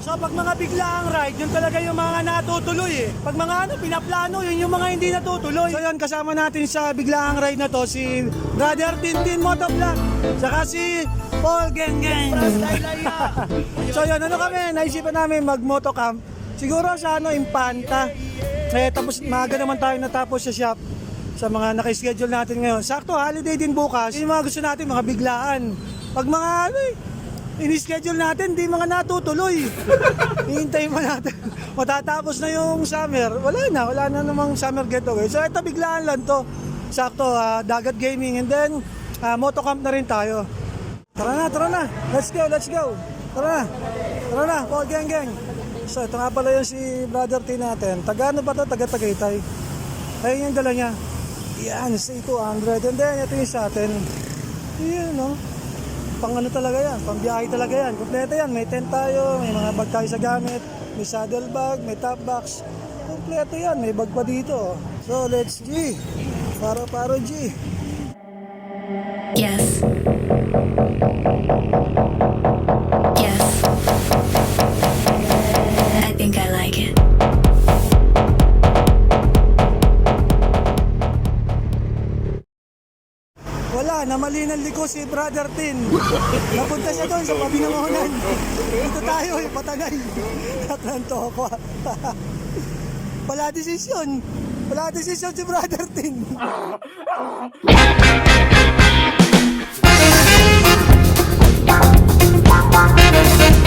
So pag mga biglaang ride, yun talaga yung mga natutuloy eh. Pag mga ano, pinaplano, yun yung mga hindi natutuloy. So yun, kasama natin sa biglaang ride na to, si Brother Tintin Motovlog, saka si Paul Geng Geng. so yun, ano kami, naisipan namin mag-motocamp. Siguro sa ano, Impanta. Eh, tapos maaga naman tayo natapos sa shop sa mga nakaschedule natin ngayon. Sakto, holiday din bukas. Yung mga gusto natin, mga biglaan. Pag mga ano eh, ini-schedule natin, di mga natutuloy. Hihintay mo natin. Matatapos na yung summer. Wala na, wala na namang summer getaway. So ito biglaan lang to. Sakto, ah, dagat gaming. And then, ah, motocamp na rin tayo. Tara na, tara na. Let's go, let's go. Tara na. Tara na, Paul Gang Gang. So ito nga pala yung si Brother T natin. Taga ano ba to? Taga Tagaytay. Ayun yung dala niya. Yan, C200. And then, ito yung sa atin. Yan, no? Pang ano talaga yan, pang biyahe talaga yan. Kompleto yan, may tent tayo, may mga bag tayo sa gamit, may saddle bag, may top box. Kompleto yan, may bag pa dito. So, let's G. Paro paro G. Yes. Namali ng liko si Brother Tin. Napunta siya doon sa Pabinangonan. Dito tayo, eh, patanay. Ako. Wala desisyon. Wala desisyon si Brother Tin.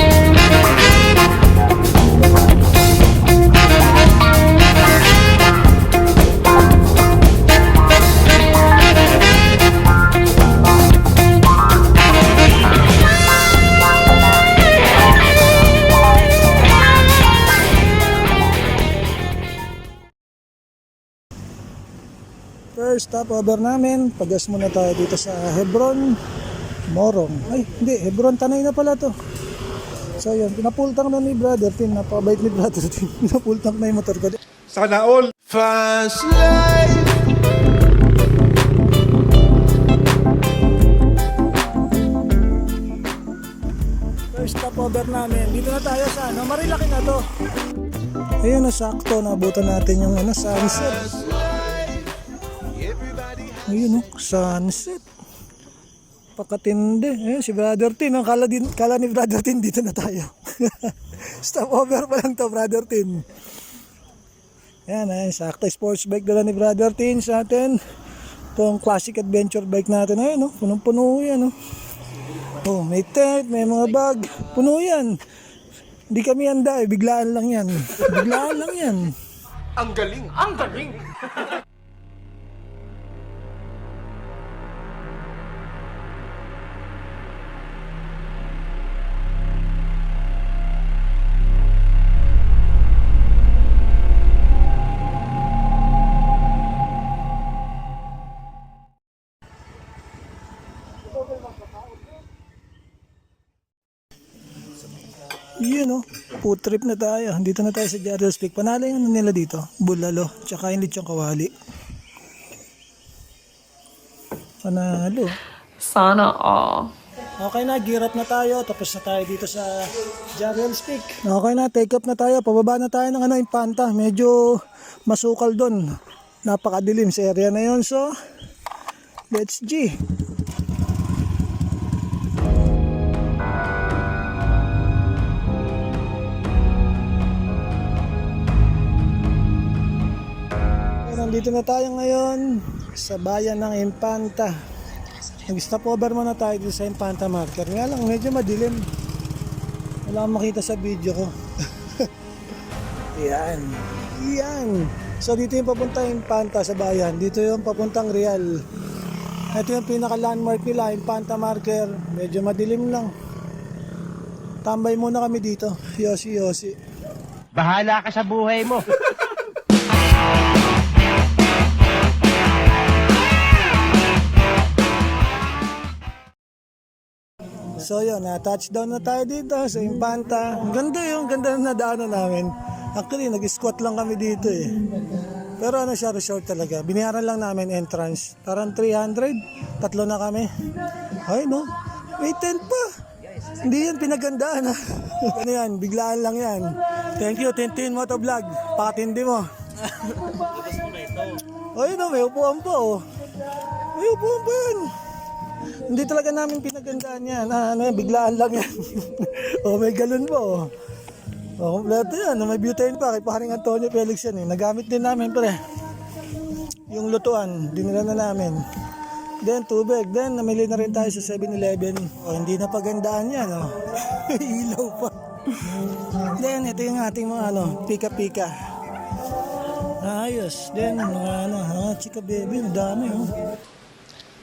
First stopover namin, pagas muna tayo dito sa Hebron, Morong. Ay, hindi, Hebron Tanay na pala to. So yun, pinapultang na ni Brother Tin, napakabait ni Brother Tin. Pinapultang na yung motor ko. Sana all. Fast life. First stopover namin, dito na tayo sa ano, Marilaki na to. Ayun, nasakto, nabutan natin yung ano, sunset. Ayun, oh, sunset. Pakatindi. Ayun, si Brother Tin. Ang kala, din, kala ni Brother Tin, dito na tayo. Stopover pa lang to, Brother Tin. Yan, ayun, sakto. Sports bike dala ni Brother Tin sa atin. Itong classic adventure bike natin. Ayun, oh, punong-puno yan. Oh. oh, may tent, may mga bag. Puno yan. Hindi kami handa eh. Biglaan lang yan. Biglaan lang yan. Ang galing. Ang galing. Yun oh, food trip na tayo. Dito na tayo sa Jarrell's Peak. Panalo yung ano nila dito. Bulalo. Tsaka yung lechong kawali. Panalo. Sana all. Okay na, gear up na tayo. Tapos na tayo dito sa Jarrell's Peak. Okay na, take up na tayo. Pababa na tayo ng ano, Impanta. Medyo masukal doon. Napakadilim sa area na yon So, let's G. Nandito na tayo ngayon sa bayan ng Impanta. Nag-stop over muna tayo dito sa Infanta Marker. Nga lang, medyo madilim. Wala akong makita sa video ko. Yan. Yan. So dito yung papunta Infanta sa bayan. Dito yung papuntang Real. Ito yung pinaka-landmark nila, Infanta Marker. Medyo madilim lang. Tambay muna kami dito. Yosi, yosi. Bahala ka sa buhay mo. So yun, na touchdown na tayo dito sa Impanta. Ganda yung ganda na nadaanan namin. Actually, nag-squat lang kami dito eh. Pero ano siya, resort talaga. Binayaran lang namin entrance. Parang 300. Tatlo na kami. Ay no, may tent pa. Hindi yan pinagandaan ha. ano yan, biglaan lang yan. Thank you, Tintin Moto Vlog. Pakatindi mo. O yun o, may upuan pa o. May upuan pa yan. Hindi talaga namin pinagandaan yan. Ah, ano yan, biglaan lang yan. o, may galon pa o. O, kompleto yan. May butane pa. Kay paring Antonio Felix yan eh. Nagamit din namin pre. Yung lutuan, dinala na namin. Then tubig. Then namili na rin tayo sa 7-Eleven. O, hindi na pagandaan yan o. Ilaw pa. Then ito yung ating mga ano, pika-pika. Ayos. Then mga ano, ha, chika baby, ang dami oh.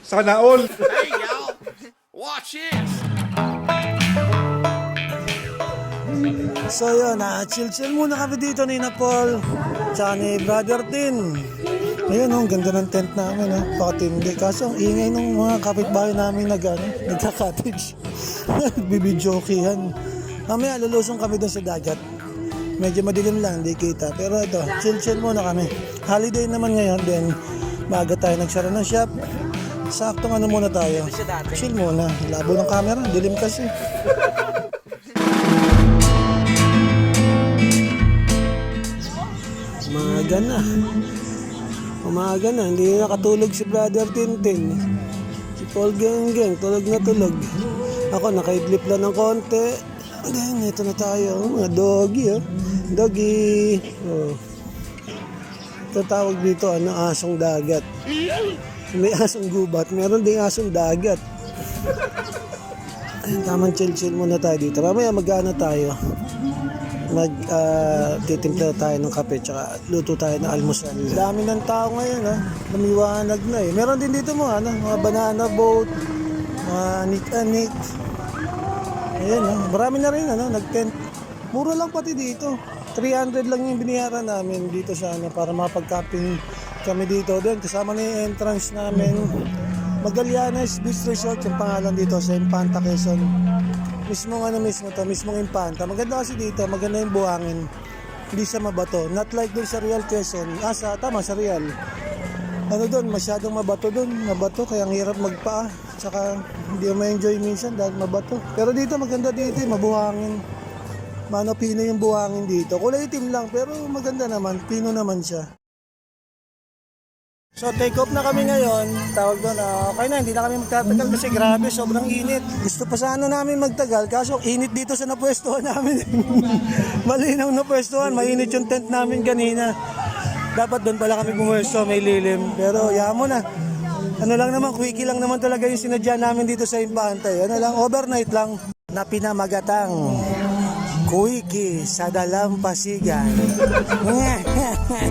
Sana all. This. So yun, ah, chill-chill muna kami dito ni na Paul tsaka ni Brother Tin. Ayun, oh, ang ganda ng tent namin, oh. Pakatindi. Kaso ang ingay ng mga kapitbahay namin nag, ano, nagka-cottage. Bibidyokihan. Mamaya, lulusong kami doon sa dagat. Medyo madilim lang, hindi kita. Pero ito, chill-chill muna kami. Holiday naman ngayon, then maaga tayo nagsara ng shop. Saktong ano muna tayo. Chill muna. Labo ng camera, dilim kasi. Umaga na. Umaga na. Hindi na nakatulog si Brother Tintin. Si Paul Genggeng, tulog na tulog. Ako, nakaidlip lang ng konti. Then, ito na tayo. Mga doggy, oh. Doggy. Oh. Ito tawag dito, ano, asong dagat. May asong gubat, meron ding asong dagat. Ayun, tamang chill-chill muna tayo dito. Mamaya mag-ano tayo mag ah, titimpla tayo ng kape tsaka luto tayo ng almusal. Dami ng tao ngayon ha. Lumiwanag na eh. Meron din dito mga ano, mga banana boat, mga anik-anik. Ayan ha. Marami na rin ano, nag-tent. Mura lang pati dito. 300 lang yung biniyaran namin dito sa ano para mapag-camping kami dito. Then kasama na entrance namin. Magallanes Beach Resort yung pangalan dito sa Infanta Quezon mismong ano mismo to, mismong Impanta. Maganda kasi dito, maganda yung buhangin. Hindi siya mabato. Not like dun sa Real Quezon. Ah, sa, tama, sa Real. Ano doon, masyadong mabato doon. Mabato, kaya ang hirap magpaa. Tsaka, hindi mo ma-enjoy minsan dahil mabato. Pero dito, maganda dito, eh, mabuhangin. Mano, pino yung buhangin dito. Kulay itim lang, pero maganda naman. Pino naman siya. So take off na kami ngayon, tawag doon, ah, okay na, hindi na kami magtatagal kasi grabe, sobrang init. Gusto pa sana namin magtagal, kaso init dito sa napwestuhan namin. Malinaw na pwestuhan, mainit yung tent namin kanina. Dapat doon pala kami pumwesto, may lilim. Pero yaman mo na. Ano lang naman, quickie lang naman talaga yung sinadya namin dito sa Impante. Ano lang, overnight lang. Na pinamagatang quickie sa dalampasigan.